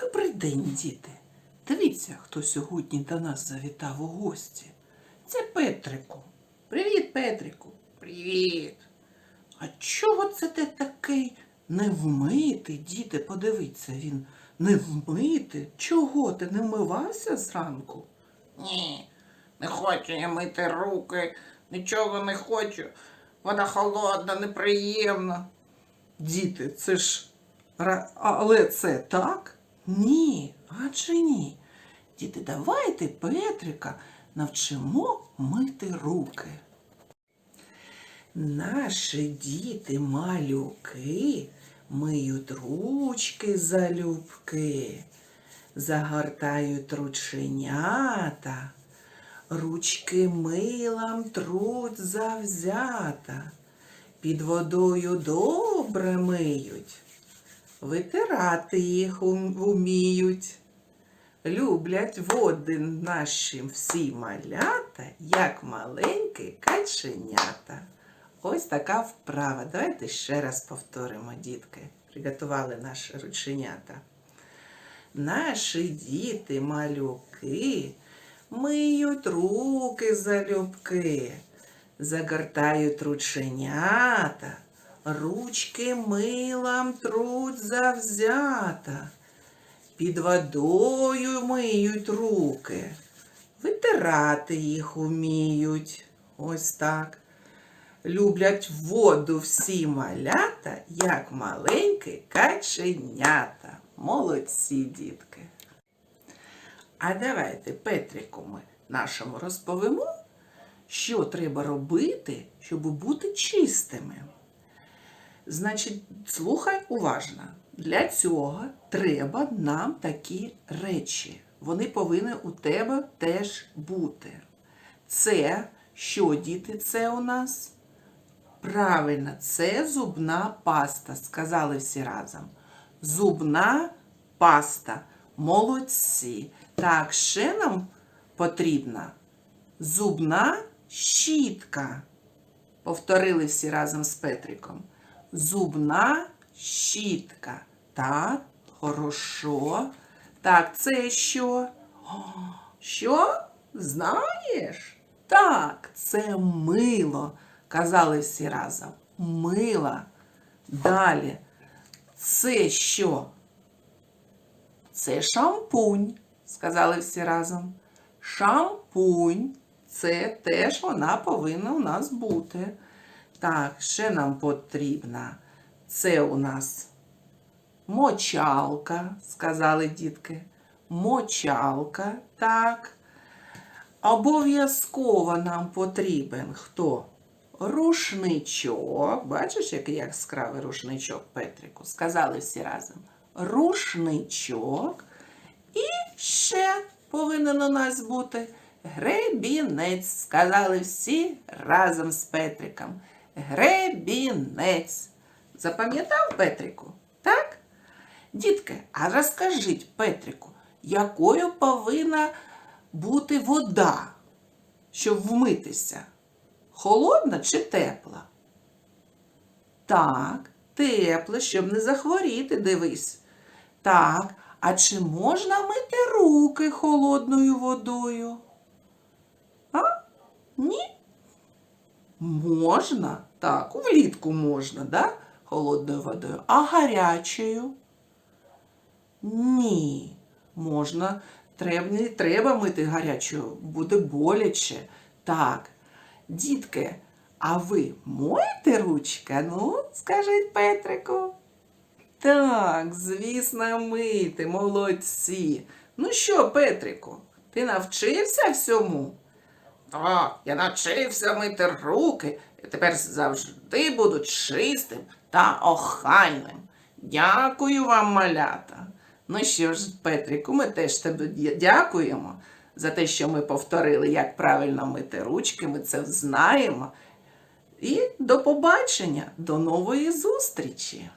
Добрий день, діти. Дивіться, хто сьогодні до нас завітав у гості. Це Петрику. Привіт, Петрику. Привіт. А чого це ти такий невмитий, діти? Подивіться, він невмитий. Чого ти не вмивався зранку? Ні, не хочу я мити руки, нічого не хочу. Вона холодна, неприємна. Діти, це ж. Але це так? Ні, адже ні. Діти, давайте Петрика навчимо мити руки. Наші діти малюки миють ручки залюбки, загортають рученята, ручки милом труть завзята, під водою добре миють, витирати їх вміють. Люблять води наші всі малята, як маленькі каченята. Ось така вправа. Давайте ще раз повторимо, дітки. Приготували наші рученята. Наші діти малюки миють руки залюбки, загортають рученята, ручки милом труть завзята. Під водою миють руки, витирати їх уміють. Ось так. Люблять воду всі малята, як маленькі каченята. Молодці, дітки. А давайте Петрику ми нашому розповімо, що треба робити, щоб бути чистими. Значить, слухай уважно. Для цього треба нам такі речі. Вони повинні у тебе теж бути. Це що, діти, це у нас? Правильно, це зубна паста. Сказали всі разом. Зубна паста. Молодці. Так, ще нам потрібна зубна щітка. Повторили всі разом з Петриком. Зубна щітка. Так, хорошо. Так, це що? Що? Знаєш? Так, це мило. Казали всі разом. Мило. Далі. Це що? Це шампунь, сказали всі разом. Шампунь. Це теж вона повинна у нас бути. Так, ще нам потрібна. Це у нас мочалка, сказали дітки. Мочалка, так. Обов'язково нам потрібен хто? Рушничок. Бачиш, який яскравий рушничок Петрику? Сказали всі разом. Рушничок. І ще повинен у нас бути гребінець. Сказали всі разом з Петриком. Гребінець. Запам'ятав Петрику? Так? Дітки, а розкажіть Петрику, якою повинна бути вода, щоб вмитися? Холодна чи тепла? Так, тепла, щоб не захворіти, дивись. Так, а чи можна мити руки холодною водою? А? Ні? Можна, так, влітку можна, да? Холодною водою. А гарячою? Ні. Можна, треба, не треба мити гарячою, буде боляче. Так. Дітки, а ви моєте ручки? Ну, скажіть Петрику. Так, звісно, мити, молодці. Ну що, Петрику, ти навчився всьому? Так, я навчився мити руки і тепер завжди буду чистим та охайним. Дякую вам, малята. Ну що ж, Петрику, ми теж тобі дякуємо за те, що ми повторили, як правильно мити ручки. Ми це знаємо. І до побачення, до нової зустрічі!